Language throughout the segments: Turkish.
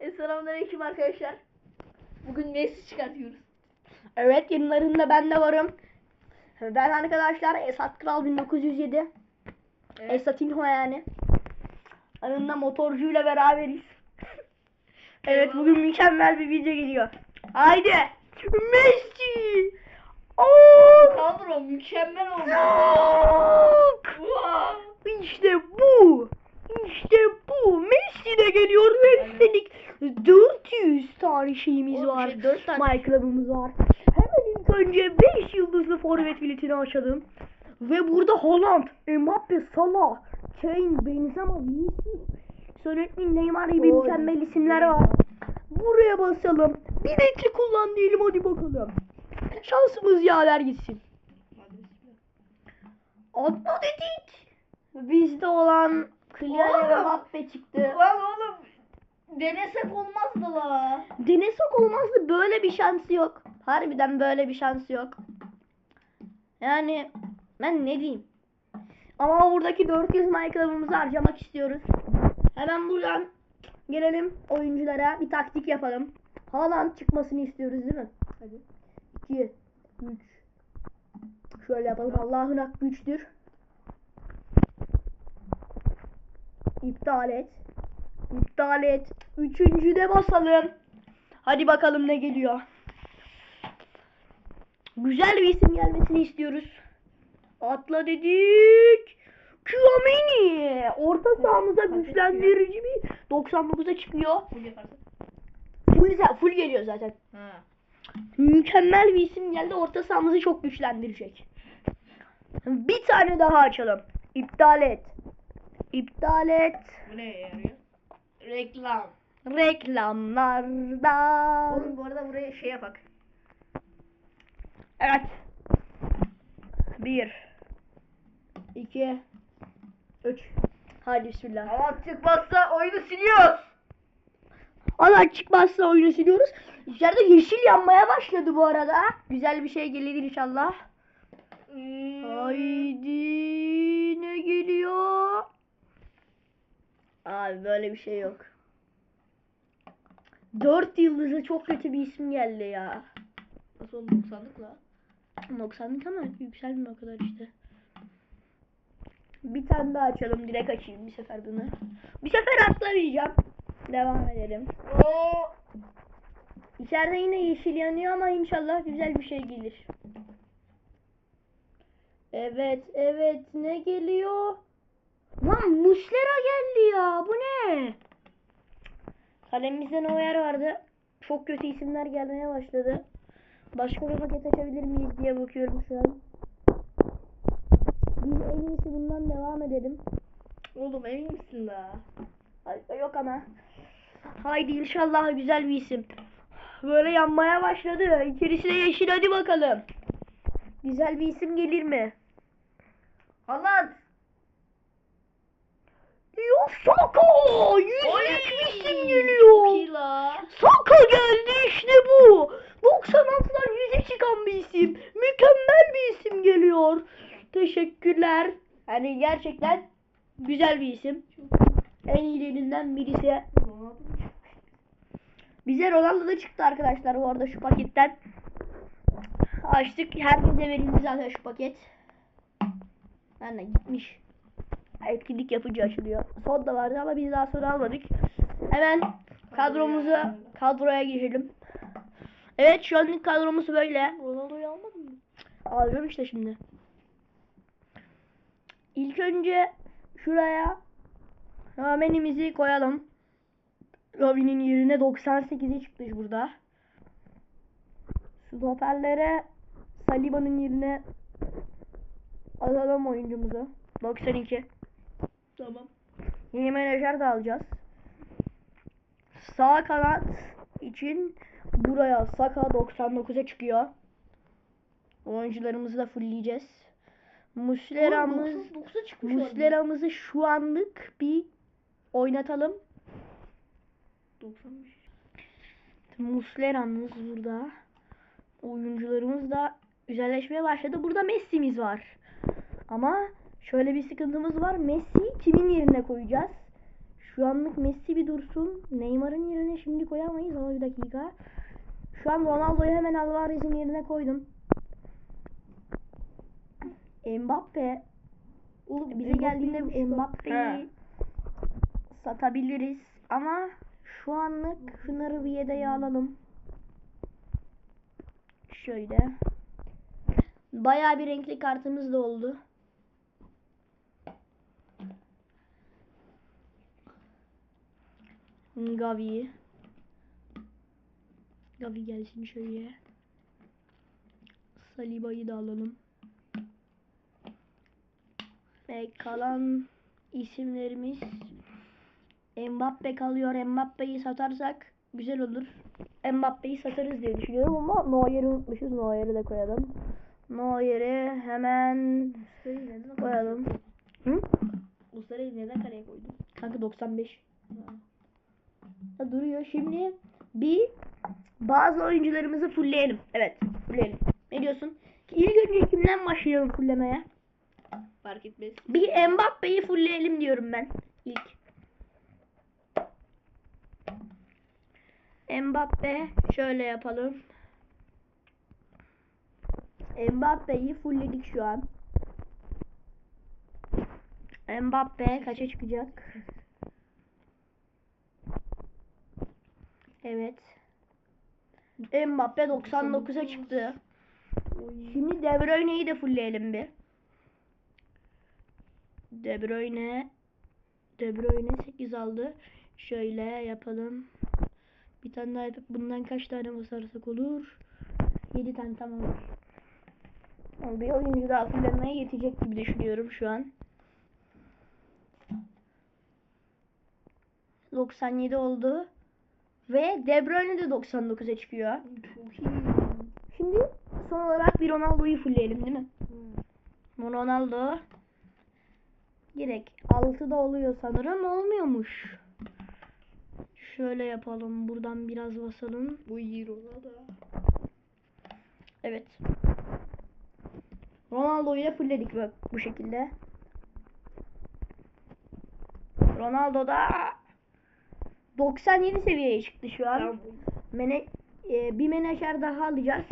E, selamünaleyküm arkadaşlar. Bugün Messi çıkartıyoruz. Evet yanlarında ben de varım. Ben arkadaşlar Esat Kral 1907. Evet. Esat İlho yani. Yanında motorcuyla beraberiz. evet bugün mükemmel bir video geliyor. Haydi. Messi. Oh! Kadro mükemmel oldu. İşte bu. İşte bu. Messi de geliyor ve üstelik 400 tane şeyimiz Oğlum, var. şey, dört tane- My Club'ımız var. Hemen ilk önce 5 yıldızlı forvet biletini açalım. Ve burada Haaland, Mbappe, Salah, Kane, Benzema, Vinicius, Sönetmin, Neymar gibi mükemmel isimler var. Buraya basalım. Bileti kullan diyelim hadi bakalım. Şansımız yaver gitsin. Atla dedik. Bizde olan Kylian. Mbappe çıktı. Lan oğlum denesek olmazdı la. Denesek olmazdı böyle bir şansı yok. Harbiden böyle bir şansı yok. Yani ben ne diyeyim. Ama buradaki 400 Minecraft'ımızı harcamak istiyoruz. Hemen buradan gelelim oyunculara bir taktik yapalım. Haaland çıkmasını istiyoruz değil mi? Hadi. 2 3 Şöyle yapalım. Allah'ın hakkı güçtür. İptal et. İptal et. Üçüncü de basalım. Hadi bakalım ne geliyor. Güzel bir isim gelmesini istiyoruz. Atla dedik. Kiyomini. Orta sahamıza güçlendirici bir 99'a çıkıyor. Full, full geliyor zaten. Ha. Mükemmel bir isim geldi. Orta sahamızı çok güçlendirecek. Bir tane daha açalım. İptal et. İptal et. Bu neye yarıyor? Reklam. Reklamlarda. Oğlum bu arada buraya şey yapak. Evet. Bir. iki, Üç. Hadi bismillah. Ama çıkmazsa oyunu siliyoruz. Allah çıkmazsa oyunu siliyoruz. İçeride yeşil yanmaya başladı bu arada. Güzel bir şey gelir inşallah. Hmm. Haydi ne geliyor? Abi böyle bir şey yok. Dört yıldızlı çok kötü bir isim geldi ya. Nasıl oldu 90'lık la? 90'lık ama yükselmiyor o kadar işte. Bir tane daha açalım. Direkt açayım bir sefer bunu. Bir sefer atlamayacağım. Devam edelim. Oo. İçeride yine yeşil yanıyor ama inşallah güzel bir şey gelir. Evet, evet. Ne geliyor? Lan Muslera geldi ya. Bu ne? Kalemimizde Neuer vardı. Çok kötü isimler gelmeye başladı. Başka bir paket açabilir miyiz diye bakıyorum şu an. Biz en iyisi bundan devam edelim. Oğlum emin misin? Ay, Yok ama. Haydi inşallah güzel bir isim. Böyle yanmaya başladı. İçerisi de yeşil hadi bakalım. Güzel bir isim gelir mi? Haaland. Saka! Yüzlük bir isim Çok geliyor. iyi la. Saka geldi işte bu. 96'dan 100'e çıkan bir isim. Mükemmel bir isim geliyor. Teşekkürler. Yani gerçekten güzel bir isim. En iyilerinden birisi. Bize Ronaldo da çıktı arkadaşlar bu arada şu paketten. Açtık. Herkese verildi zaten şu paket. Yani gitmiş. Etkinlik yapıcı açılıyor. Son da vardı ama biz daha sonra almadık. Hemen kadromuzu kadroya geçelim. Evet şu anlık kadromuz böyle. Ronaldo'yu almadın mı? Alacağım işte şimdi. İlk önce şuraya Ramenimizi koyalım. Robin'in yerine 98'e çıktı burada. Stoperlere Saliba'nın yerine alalım oyuncumuzu. 92. Tamam. Yeni menajer de alacağız. Sağ kanat için buraya Saka 99'a çıkıyor. Oyuncularımızı da fullleyeceğiz. Muslera'mız 9'a çıkmış Muslera'mızı şu anlık bir oynatalım. 95. Muslera'mız burada. Oyuncularımız da güzelleşmeye başladı. Burada Messi'miz var. Ama şöyle bir sıkıntımız var. Messi kimin yerine koyacağız? Şu anlık Messi bir dursun. Neymar'ın yerine şimdi koyamayız ama bir dakika. Şu an Ronaldo'yu hemen Alvarez'in yerine koydum. Mbappe Oğlum, bize geldiğinde. Mbappe'yi satabiliriz ama şu anlık şunları bir yedeğe alalım. Şöyle. Bayağı bir renkli kartımız da oldu. Gavi. Gavi gelsin şöyle. Saliba'yı da alalım. Ve kalan isimlerimiz Mbappe kalıyor. Mbappe'yi satarsak güzel olur. Mbappe'yi satarız diye düşünüyorum ama Neuer'i unutmuşuz. Neuer'i de koyalım. Neuer'i hemen koyalım. Hı? Muslera'yı neden kareye koydun? Kanka 95. Ha, duruyor. Şimdi bir bazı oyuncularımızı fullleyelim. Evet, fullleyelim. Ne diyorsun? İlk önce kimden başlayalım fulllemeye? Fark etmez. Bir Mbappe'yi fullleyelim diyorum ben ilk. Mbappe şöyle yapalım. Mbappe'yi fullledik şu an. Mbappe kaça çıkacak? Evet. Mbappe 99'a çıktı. Şimdi De Bruyne'yi de fullleyelim bir. De Bruyne De Bruyne 8 aldı. Şöyle yapalım. Bir tane daha yapıp bundan kaç tane basarsak olur? 7 tane tamam Bir oyuncu daha fullemeye yetecek gibi düşünüyorum şu an. 97 oldu. Ve De Bruyne de 99'a çıkıyor. Şimdi son olarak bir Ronaldo'yu fullleyelim değil mi? Ronaldo direkt 6'da oluyor sanırım olmuyormuş. Şöyle yapalım. Buradan biraz basalım. Bu iyi Ronaldo. Evet. Ronaldo'yu da fullledik bak bu şekilde. Ronaldo da 97 seviyeye çıktı şu an. Tamam. Mene, e, bir menajer daha alacağız.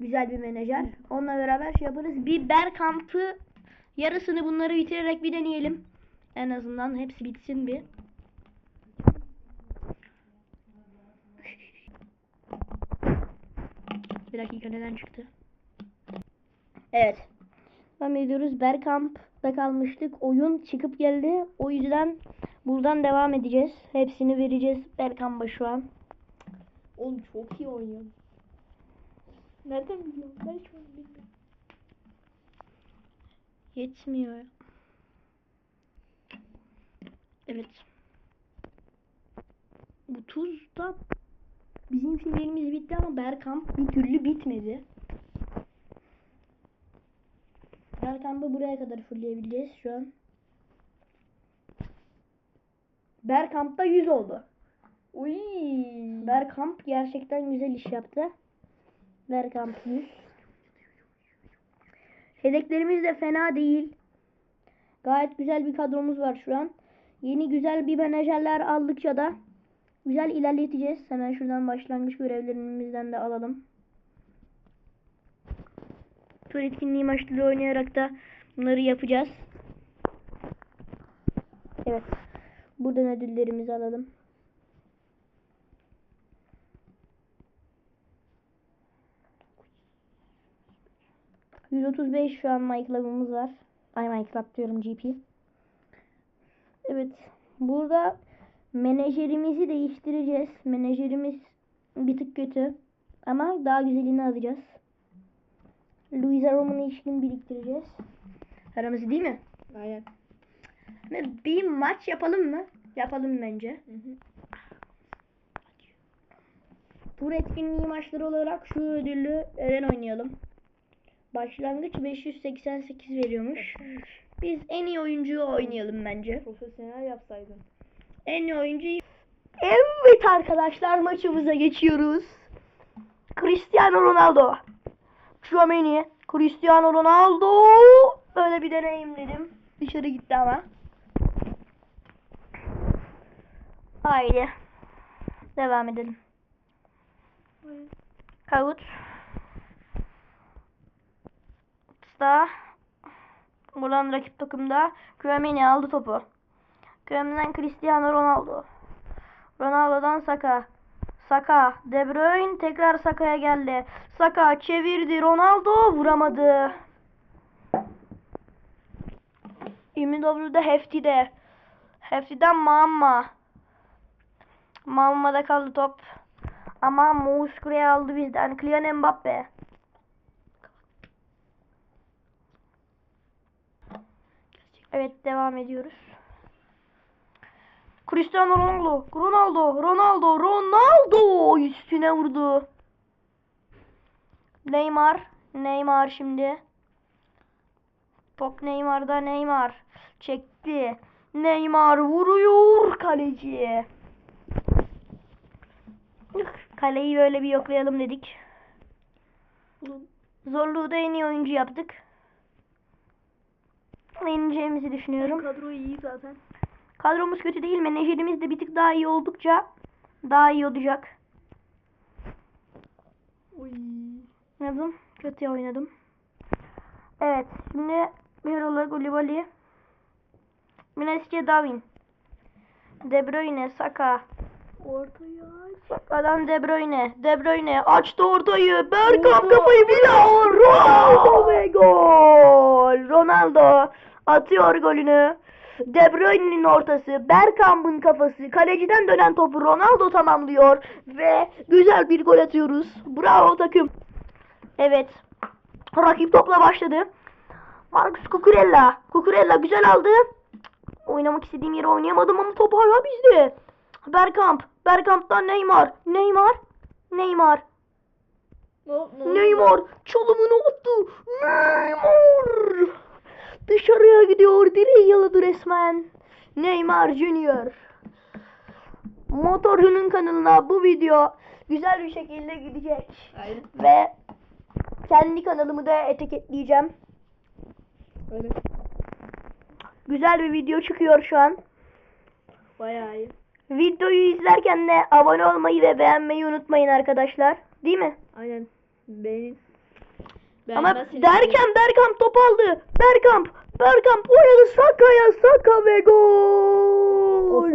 Güzel bir menajer. Onunla beraber şey yaparız. Bir Bergkamp'ı yarısını bunları bitirerek bir deneyelim. En azından hepsi bitsin bir. Bir dakika neden çıktı? Evet. Devam ediyoruz. Bergkamp'ta kalmıştık. Oyun çıkıp geldi. O yüzden buradan devam edeceğiz. Hepsini vereceğiz Bergkamp'a şu an. Oğlum çok iyi oynuyor. Nereden biliyorsun? Ben hiç bilmiyorum. Yetmiyor. Evet. Bu tuzda bizim şeylerimiz bitti ama Berkamp bir türlü bitmedi. Berkamp'ı buraya kadar fullleyebileceğiz şu an. Berkamp'ta 100 oldu. Uy. Berkamp gerçekten güzel iş yaptı. Berkamp 100. Yedeklerimiz de fena değil. Gayet güzel bir kadromuz var şu an. Yeni güzel bir menajerler aldıkça da güzel ilerleteceğiz. Hemen şuradan başlangıç görevlerimizden de alalım. Tur etkinliği maçları oynayarak da bunları yapacağız. Evet. Buradan ödüllerimizi alalım. %35 şu an MyClub'ımız var. Ay MyClub diyorum GP. Evet. Burada menajerimizi değiştireceğiz. Menajerimiz bir tık kötü. Ama daha güzelini alacağız. Luisa Roman'ı ilişkin biriktireceğiz. Aramızı değil mi? Aynen. Bir maç yapalım mı? Yapalım bence. Hı hı. Tur etkinliği maçları olarak şu ödüllü Eren oynayalım. Başlangıç 588 veriyormuş. Biz en iyi oyuncuyu oynayalım bence. Profesyonel yapsaydın. En iyi oyuncuyu... Evet arkadaşlar maçımıza geçiyoruz. Cristiano Ronaldo. Chouameni. Cristiano Ronaldo. Böyle bir deneyimledim. Dışarı gitti ama. Haydi. Devam edelim. Kavut. Usta. Buradan rakip takımda Kouameni aldı topu. Kouameni'den Cristiano Ronaldo. Ronaldo'dan Saka. Saka. De Bruyne tekrar Saka'ya geldi. Saka çevirdi. Ronaldo vuramadı. Imidoblu'da Hefti'de. Hefti'den Mamma. Mamma'da kaldı top. Ama Mouskure aldı bizden. Kylian Mbappe. Evet devam ediyoruz. Cristiano Ronaldo, Ronaldo, Ronaldo, Ronaldo üstüne vurdu. Neymar, Neymar şimdi. Top Neymar'da Neymar çekti. Neymar vuruyor kaleciye. Kaleyi böyle bir yoklayalım dedik. Zorluğu da en iyi oyuncu yaptık. Yeneceğimizi düşünüyorum. Kadro iyi zaten. Kadromuz kötü değil. Menajerimiz de bir tık daha iyi oldukça daha iyi olacak. Oy. Oynadım. Kötü oynadım. Evet. Şimdi Mirola Gulibali. Minesce Davin. De Bruyne, Saka. Ortaya aç. Saka'dan De Bruyne. De Bruyne açtı ortayı. Bergkamp kafayı bir daha. Ronaldo ve gol. Ronaldo atıyor golünü. De Bruyne'nin ortası, Bergkamp'ın kafası, kaleciden dönen topu Ronaldo tamamlıyor ve güzel bir gol atıyoruz. Bravo takım. Evet. Rakip topla başladı. Marcus Cucurella. Cucurella güzel aldı. Oynamak istediğim yere oynayamadım ama top hala bizde. Bergkamp. Bergkamp'tan Neymar. Neymar. Neymar. Ne, ne Neymar çalımını attı. Neymar. Dışarıya gidiyor. Direği yaladı resmen. Neymar Junior. Motorcunun kanalına bu video güzel bir şekilde gidecek. Aynen. Ve kendi kanalımı da etiketleyeceğim. Öyle. Güzel bir video çıkıyor şu an. Bayağı iyi. Videoyu izlerken de abone olmayı ve beğenmeyi unutmayın arkadaşlar. Değil mi? Aynen. Beğenin. Ama derken Bergkamp top aldı. Bergkamp, Bergkamp oynadı Saka'ya Saka ve gol.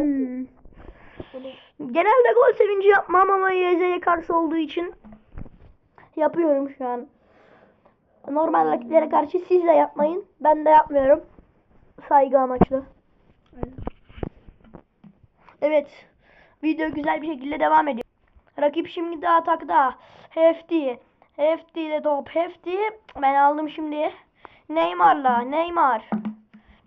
Genelde gol sevinci yapmam ama YZ'ye karşı olduğu için yapıyorum şu an. Normal rakiplere karşı siz de yapmayın. Ben de yapmıyorum. Saygı amaçlı. Aynen. Evet. Video güzel bir şekilde devam ediyor. Rakip şimdi de atakta. Hefti. Hefti ile top. Hefti. Ben aldım şimdi. Neymar'la. Neymar.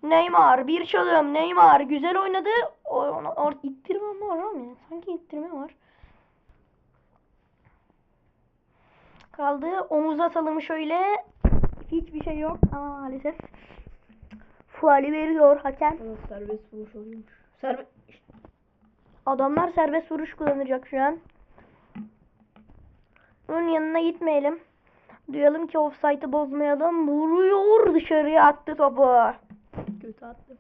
Neymar. Bir çalım. Neymar. Güzel oynadı. Or, or, ittirme var ama ya. Sanki ittirme var. Kaldı. Omuz atalım şöyle. Hiçbir şey yok ama maalesef. Fuali veriyor hakem. Serbest vuruş oluyormuş. Serbest. Adamlar serbest vuruş kullanacak şu an. Onun yanına gitmeyelim. Duyalım ki offside'ı bozmayalım. Vuruyor dışarıya attı topu. Kötü attım.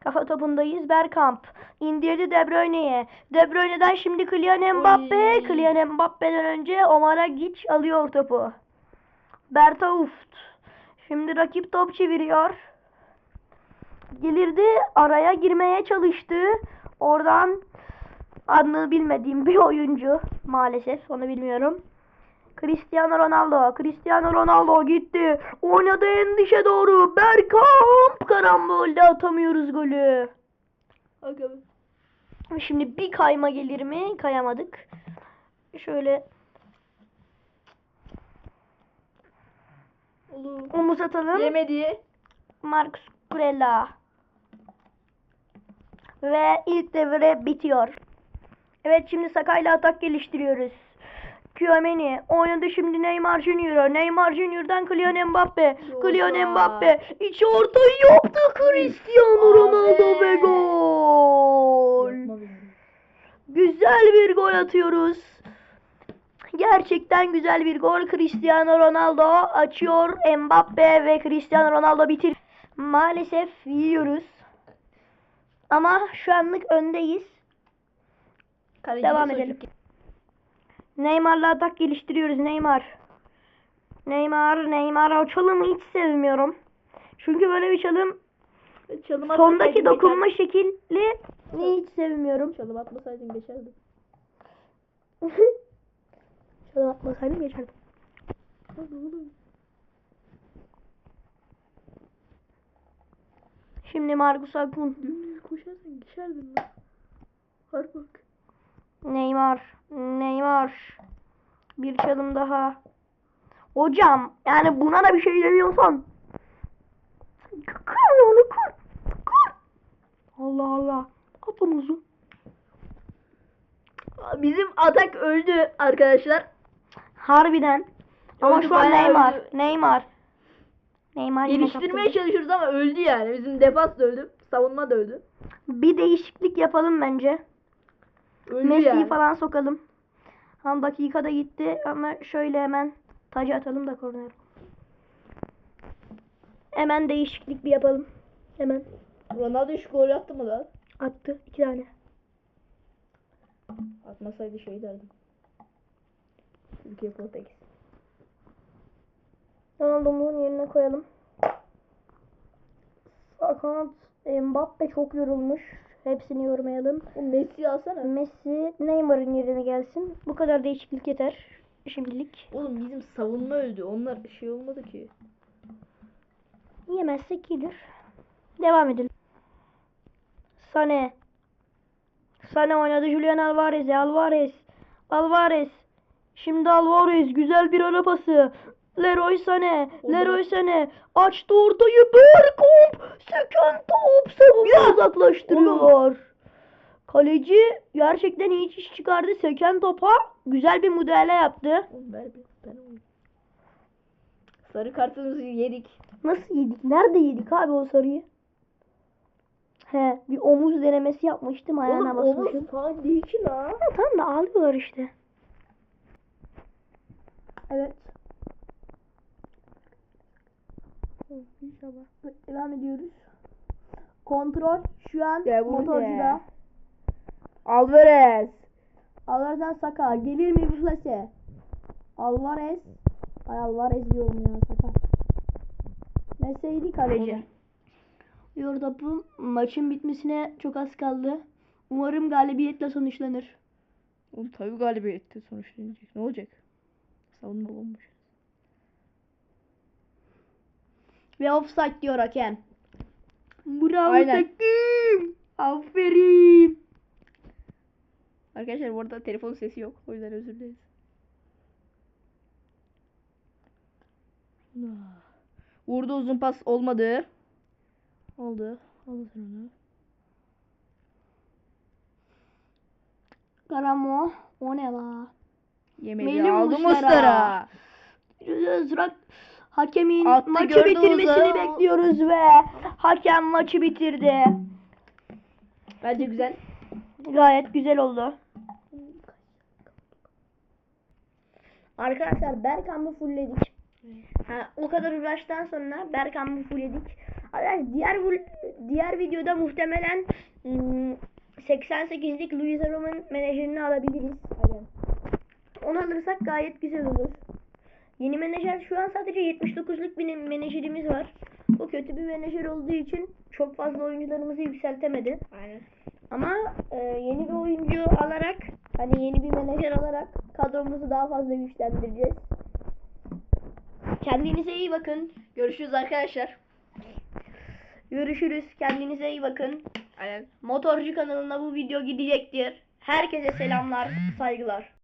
Kafa topundayız. Bergkamp. indirdi De Bruyne'ye. De Bruyne'den şimdi Kylian Mbappe. Oy. Kylian Mbappe'den önce Omar Giç alıyor topu. Bertauft. Şimdi rakip top çeviriyor. Gelirdi araya girmeye çalıştı. Oradan adını bilmediğim bir oyuncu maalesef onu bilmiyorum. Cristiano Ronaldo. Cristiano Ronaldo gitti. Oynadı en dışa doğru. Bergkamp karambolde atamıyoruz golü. Şimdi bir kayma gelir mi? Kayamadık. Şöyle Olur. omuz atalım. Yemedi. Marcus Kurella. Ve ilk devre bitiyor. Evet şimdi Sakay'la atak geliştiriyoruz. Kouameni oynadı şimdi Neymar Junior'a. Neymar Junior'dan Kylian Mbappe. Kylian Mbappe içi ortayı yaptı Cristiano. Ronaldo ve gol. Güzel bir gol atıyoruz. Gerçekten güzel bir gol. Cristiano Ronaldo açıyor. Mbappe ve Cristiano Ronaldo bitir. Maalesef yiyoruz. Ama şu anlık öndeyiz. Kaleci Devam de edelim. Neymar'la atak geliştiriyoruz Neymar. Neymar, Neymar o çalımı hiç sevmiyorum. Çünkü böyle bir çalım Çalım sondaki dokunma geçerdi. şekli hiç sevmiyorum. Çalım atmasaydın geçerdi. çalım atmasaydım geçerdim. Hadi oğlum. Şimdi Marcus Akun. Koşarsan geçerdin lan. Har bak. Neymar, Neymar. Bir çalım daha. Hocam yani buna da bir şey demiyorsan. Kır onu kır. Kır. Allah Allah. At. Bizim atak öldü arkadaşlar. Harbiden. Ama Öldü, şu an Neymar. öldü. Neymar. Neymar Geliştirmeye çalışıyoruz ama öldü yani. Bizim defans da öldü. Savunma da öldü. Bir değişiklik yapalım bence. Öldü Messi'yi yani. falan sokalım. Tam dakikada gitti ama şöyle hemen tacı atalım da korner. Hemen değişiklik bir yapalım. Hemen Ronaldo şu gol attı mı lan? attı iki tane. Atmasaydı şey derdim. Türkiye Portekiz. Ronaldo'nun yerine koyalım. Sağ kanat Mbappe çok yorulmuş. Hepsini yormayalım. Messi alsana. Messi Neymar'ın yerine gelsin. Bu kadar değişiklik yeter. Şimdilik. Oğlum bizim savunma öldü. Onlar şey olmadı ki. Yemezsek iyidir. Devam edelim. Sane. Sane oynadı Julian Alvarez'e. Alvarez. Alvarez. Şimdi Alvarez. Güzel bir ara pası. Leroy. Olur. Leroy Sane. Açtı ortayı. Bergkamp. Seken top. Seviye uzaklaştırıyorlar. Kaleci gerçekten iyi iş çıkardı. Seken topa güzel bir müdahale yaptı. Sarı kartımızı yedik. Nasıl yedik? Nerede yedik abi o sarıyı? He, bir omuz denemesi yapmıştım ayağına Oğlum basmışım. omuz falan değil ki lan. Ha, tamam da ağlıyorlar işte. Evet. İnşallah. Devam ediyoruz. Kontrol şu an Ya bu motorcuda. Alvarez. Alvarez'den Saka. Gelir mi bir plase? Alvarez. Ay Alvarez diyorum ya Saka. Meseydi kaleci. Yordap'ın maçın bitmesine çok az kaldı. Umarım galibiyetle sonuçlanır. Oğlum tabii galibiyette sonuçlanacak. Ne olacak? Savunma olmuş. Ve offside diyor hakem. Bravo Aynen. takım. Aferin. Arkadaşlar bu arada telefon sesi yok. O yüzden özür dileriz. Vurdu uzun pas olmadı. Oldu. Aldı onu. Karamo. O ne la? Melih aldı. Mustara. Zırak hakemin Attı, maçı bitirmesini Uza. bekliyoruz ve hakem maçı bitirdi. Bence güzel. Gayet güzel oldu. Arkadaşlar Berkamp'ı fullledik. Ha, o kadar uğraştan sonra Berkamp'ı fullledik. Arkadaşlar diğer diğer videoda muhtemelen ım, 88'lik Luisa Roma'nın menajerini alabiliriz. Onu alırsak gayet güzel olur. Yeni menajer şu an sadece 79'luk bir menajerimiz var. O kötü bir menajer olduğu için çok fazla oyuncularımızı yükseltemedi. Aynen. Ama e, yeni bir oyuncu alarak hani yeni bir menajer alarak kadromuzu daha fazla güçlendireceğiz. Kendinize iyi bakın. Görüşürüz arkadaşlar. Görüşürüz. Kendinize iyi bakın. Aynen. Motorcu kanalına bu video gidecektir. Herkese selamlar, saygılar.